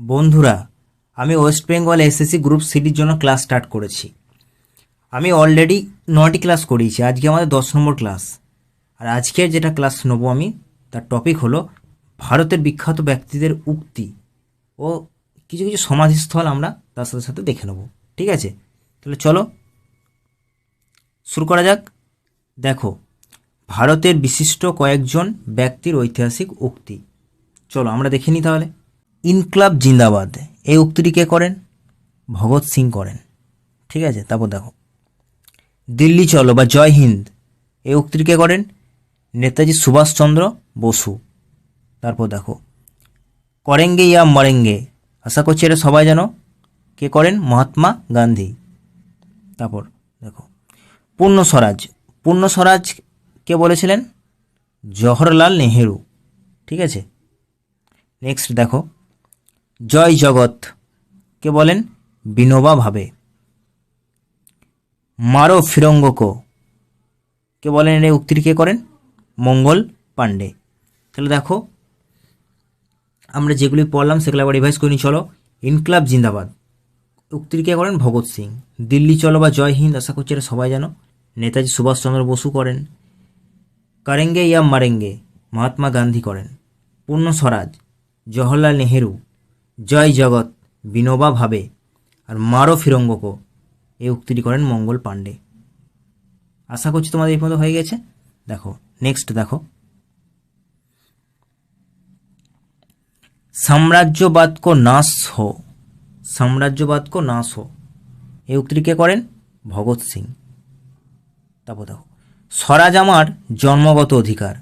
বন্ধুরা, আমি West Bengal SSC group সিটির জন্য ক্লাস স্টার্ট করেছি। আমি অলরেডি নটি ক্লাস করিয়েছি, আজকে আমাদের দশ নম্বর ক্লাস। আর আজকের যেটা ক্লাস নেব আমি, তার টপিক হলো ভারতের বিখ্যাত ব্যক্তিদের উক্তি ও কিছু কিছু সমাধিস্থল আমরা তার সাথে সাথে দেখে নেব। ঠিক আছে? তাহলে চলো, শুরু করা যাক। দেখো, ভারতের বিশিষ্ট কয়েকজন ব্যক্তির ঐতিহাসিক উক্তি। চলো, আমরা দেখে নিই তাহলে। ইনকলাব জিন্দাবাদ। এই উক্তিটি কে করেন? ভগৎ সিং করেন। ঠিক আছে, তারপর দেখো। দিল্লি চলো বা জয় হিন্দ। এই উক্তিটি কে করেন? নেতাজি সুভাষচন্দ্র বসু। তারপর দেখো। করেঙ্গে ইয়া মরেঙ্গে। আশা করছি এটা সবাই জানো। কে করেন? মহাত্মা গান্ধী। তারপর দেখো। পূর্ণ স্বরাজ। পূর্ণ স্বরাজ কে বলেছিলেন? জওহরলাল নেহেরু। ঠিক আছে? নেক্সট দেখো। জয় জগৎ। কে বলেন? বিনোবা ভাবে। মারো ফিরঙ্গকো। কে বলেন এই উক্তির কে করেন? মঙ্গল পাণ্ডে। তাহলে দেখো, আমরা যেগুলি পড়লাম সেগুলো আবার রিভাইজ করে নিই, চলো। ইনকলাব জিন্দাবাদ। উক্তির কে করেন? ভগৎ সিং। দিল্লি চলো বা জয় হিন্দ, আশা করছি এটা সবাই জানো। নেতাজি সুভাষচন্দ্র বসু করেন। কারেঙ্গে ইয়া মারেঙ্গে, মহাত্মা গান্ধী করেন। পূর্ণ স্বরাজ, জওহরলাল নেহেরু। জয় জগৎ, বিনোবা ভাবে, আর মারো ফিরঙ্গকো এই উক্তিটি করেন মঙ্গল পাণ্ডে। আশা করছি তোমাদের এই পর্যন্ত হয়ে গেছে। দেখো নেক্সট দেখো। সাম্রাজ্যবাদ কো নাশ হো, সাম্রাজ্যবাদ কো নাশ হো। এই উক্তিটি কে করেন? ভগৎ সিং। তারপর দেখো স্বরাজ আমার জন্মগত অধিকার।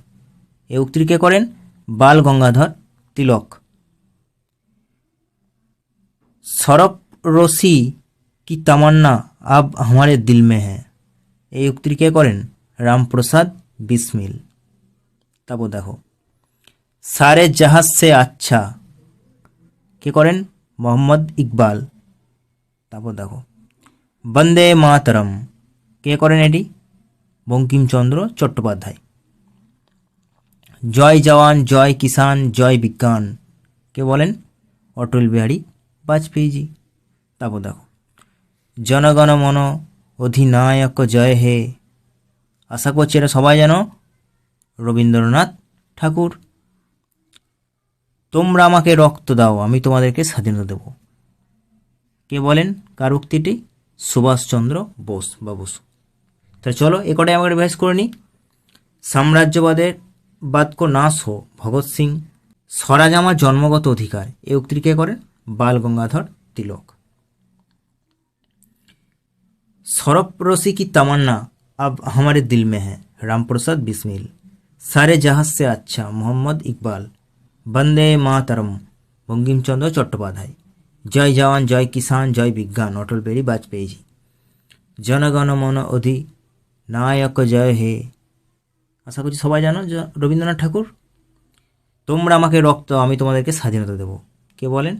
এই উক্তিটি কে করেন? বাল গঙ্গাধর তিলক। সরফরসি কি তামান্না আব আমারে দিল মে হ্যাঁ এই উক্তি কে করেন? রামপ্রসাদ বিসমিল। তারপর দেখো। সারে জাহাজ সে আচ্ছা। কে করেন? মোহাম্মদ ইকবাল। তারপর দেখো। বন্দে মাতরম। কে করেন এটি? বঙ্কিমচন্দ্র চট্টোপাধ্যায়। জয় জওয়ান, জয় কিষান জয় বিজ্ঞান। কে বলেন? অটল বিহারী বাজপেয়ীজি তারপর দেখো, জনগণ মন অধিনায়ক জয় হে। আশা করছি এটা সবাই জানো, রবীন্দ্রনাথ ঠাকুর। তোমরা আমাকে রক্ত দাও, আমি তোমাদেরকে স্বাধীনতা দেব। কে বলেন? কার উক্তিটি? সুভাষচন্দ্র বোস বা বসু তাহলে চলো, এ কটাই আমরা রিভাইজ করে নিই। সাম্রাজ্যবাদের বাদ কো নাশ হো ভগৎ সিং। স্বরাজ আমার জন্মগত অধিকার। এই উক্তিটি কে করেন? বাল গঙ্গাধর তিলক सरपरोसी की तमन्ना अब हमारे दिल में है रामप्रसाद बिस्मिल सारे जहाज से अच्छा मोहम्मद इकबाल বন্দে মাতরম বঙ্কিমচন্দ্র চট্টোপাধ্যায় জয় জওয়ান জয় কিষান জয় বিজ্ঞান অটল বিহারী বাজপেয়ীজি জনগণ মন অধি নায়ক জয় হে আশা করছি সবাই জানো জ- রবীন্দ্রনাথ ঠাকুর তোমরা আমাকে রক্ত আমি তোমাদেরকে স্বাধীনতা দেব কে বলেন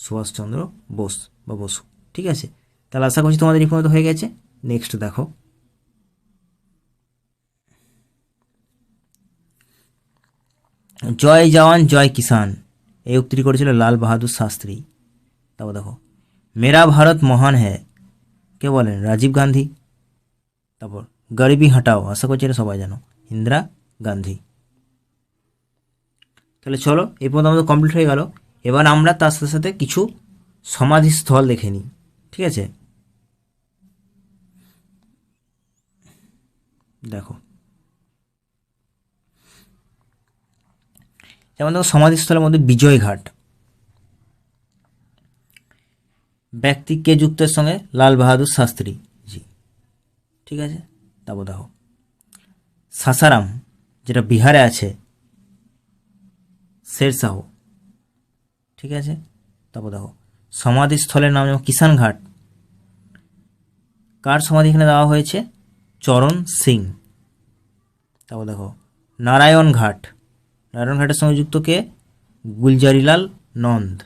সুভাষচন্দ্র বোস বা বসু। ঠিক আছে? তাহলে আশা করছি তোমাদের এই হয়ে গেছে। নেক্সট দেখো। জয় জওয়ান, জয় কিষান এই উক্তিটি করেছিল লাল বাহাদুর শাস্ত্রী। তারপর দেখো, মেরা ভারত মহান হ্যাঁ কে বলেন? রাজীব গান্ধী। তারপর, গরিবি হাঁটাও। আশা করছি এটা সবাই জানো। ইন্দিরা গান্ধী। তাহলে চলো, এই পর্যন্ত আমাদের কমপ্লিট হয়ে গেল। এবার আমরা তার সাথে সাথে কিছু সমাধিস্থল দেখে নিই। ঠিক আছে? দেখো। যেমন দেখো, সমাধিস্থলের মধ্যে বিজয়ঘাট ব্যক্তি কে যুক্তের সঙ্গে? লাল বাহাদুর শাস্ত্রী। জি। ঠিক আছে? তারপর দেখো। সাসারাম, যেটা বিহারে আছে, শেরশাহ। ঠিক আছে? তারপর দেখো, সমাধিস্থলের নাম যেমন কিষান ঘাট কার সমাধি এখানে দেওয়া হয়েছে? চরণ সিং। তারপর দেখো নারায়ণ ঘাট নারায়ণ ঘাটের সঙ্গে যুক্ত কে? গুলজারিলাল নন্দ।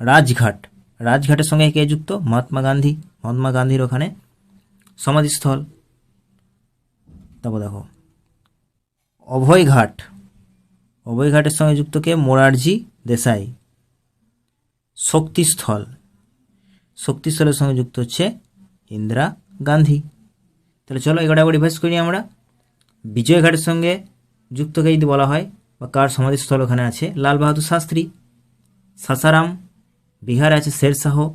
রাজঘাট। রাজঘাটের সঙ্গে কে যুক্ত? মহাত্মা গান্ধী। মহাত্মা গান্ধীর ওখানে সমাধিস্থল। তারপর দেখো অভয় ঘাট ঘাটের সঙ্গে যুক্ত কে? মোরারজি দেশাই। শক্তিস্থল। শক্তিস্থলের সঙ্গে যুক্ত হচ্ছে ইন্দিরা গান্ধী। তাহলে চলো এগারো একবার রিভাইজ করি আমরা। বিজয়ঘাটের সঙ্গে যুক্তকে যদি বলা হয়, বা কার সমাধিস্থল ওখানে আছে? লাল বাহাদুর শাস্ত্রী, সাসারাম, বিহারে আছে শেরশাহ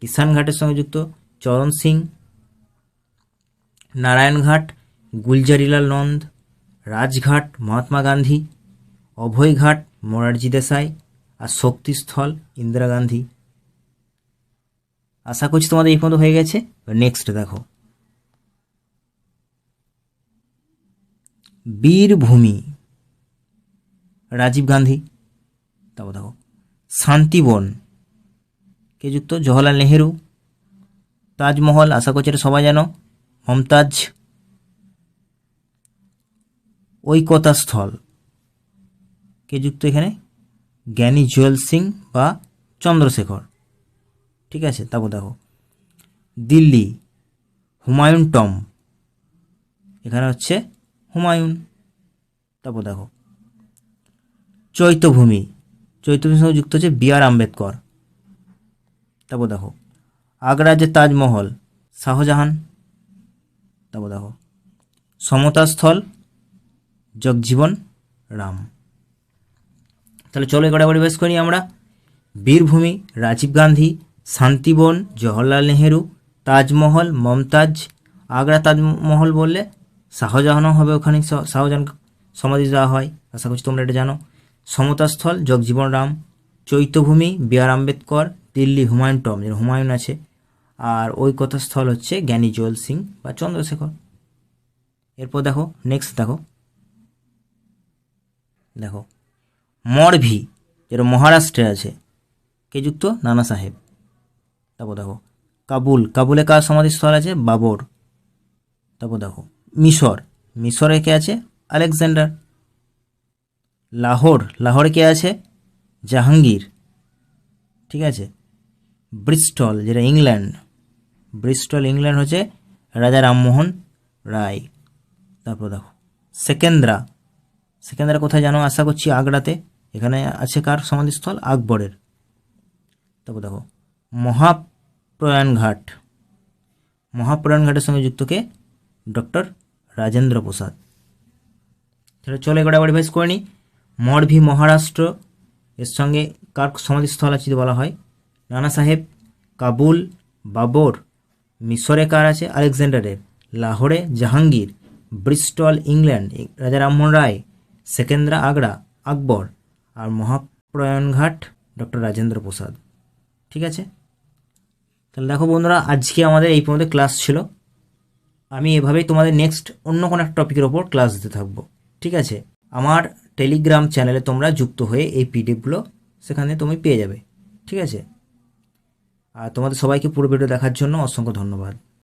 কিষান ঘাটের সঙ্গে যুক্ত চরণ সিং নারায়ণঘাট গুলজারিলাল নন্দ, রাজঘাট, মহাত্মা গান্ধী অভয়ঘাট মোরারজি দেশাই আর শক্তিস্থল ইন্দিরা গান্ধী। আশা করছি তোমাদের এই পর্যন্ত হয়ে গেছে। নেক্সট দেখো। বীরভূমি। রাজীব গান্ধী। তারপর দেখো, শান্তিবন। কে যুক্ত জওহরলাল নেহেরু। তাজমহল, আশা করছি এটা সবাই জানো। মমতাজ। ঐকতা স্থল কে যুক্ত এখানে? জ্ঞানী জুয়েল সিং বা চন্দ্রশেখর। ঠিক আছে তারপর দেখো। দিল্লি, হুমায়ুন টম। এখানে হচ্ছে হুমায়ুন। তারপর দেখো। চৈত্যভূমি চৈত্যভূমির সঙ্গে যুক্ত হচ্ছে বি আর আম্বেদকর। তারপর দেখো। আগ্রার যে তাজমহল, শাহজাহান। তারপর দেখো। সমতাস্থল, জগজীবন রাম। তাহলে চলো এগারো বেশ করি আমরা। বীরভূমি, রাজীব গান্ধী, শান্তিবন, জওহরলাল নেহেরু, তাজমহল, মমতাজ, আগ্রা তাজমহল বললে শাহজাহানও হবে ওখানে শাহ- শাহজাহান সমাধি দেওয়া হয়। আশা করছি তোমরা এটা জানো। সমতাস্থল, জগজীবন রাম। চৈত্যভূমি বি আর আম্বেদকর, দিল্লি হুমায়ুন টম, যেটা হুমায়ুন আছে। আর ওই কথাস্থল হচ্ছে জ্ঞানী জোয়েল সিং বা চন্দ্রশেখর। এরপর দেখো নেক্সট দেখো। দেখো। মরভি, যেটা মহারাষ্ট্রে আছে। কে যুক্ত? নানা সাহেব। তারপর দেখো, কাবুল। কাবুলে কার সমাধিস্থল আছে? বাবর। তারপর দেখো, মিশর। মিশরে কে আছে? আলেকজান্ডার। লাহোর। লাহোরে কে আছে? জাহাঙ্গীর। ঠিক আছে? ব্রিস্টল, যেটা ইংল্যান্ড। ব্রিস্টল, ইংল্যান্ড হচ্ছে রাজা রামমোহন রায়। তারপর দেখো, সেকেন্দ্রা। সেকেন্দ্রা কোথায় জানো? আশা করছি আগ্রাতে। এখানে আছে কার সমাধিস্থল? আকবরের। তারপর দেখো মহাপ্রয়াণ ঘাট মহাপ্রয়াণ ঘাটের সঙ্গে যুক্ত কে? ডক্টর রাজেন্দ্র প্রসাদ তাহলে চলো এগুলো আবার রিভাইজ করে নিই। মরভি মহারাষ্ট্র, এর সঙ্গে কার সমাধিস্থল আছে বলা হয়? নানা সাহেব, কাবুল, বাবর, মিশরে কার আছে? আলেকজান্ডারের। লাহোরে জাহাঙ্গীর, ব্রিস্টল, ইংল্যান্ড, রাজা রামমোহন রায়, সেকেন্দ্রা, আগ্রা, আকবর। আর মহাপ্রয়াণঘাট ডক্টর রাজেন্দ্র প্রসাদ। ঠিক আছে? তাহলে দেখো বন্ধুরা, আজকে আমাদের এই পর্যন্ত ক্লাস ছিল। আমি এভাবেই তোমাদের নেক্সট অন্য কোনো একটা টপিকের ওপর ক্লাস দিতে থাকব। ঠিক আছে? আমার টেলিগ্রাম চ্যানেলে তোমরা যুক্ত হয়ে এই পিডিএফগুলো সেখানে তুমি পেয়ে যাবে। ঠিক আছে? আর তোমাদের সবাইকে পুরো ভিডিও দেখার জন্য অসংখ্য ধন্যবাদ।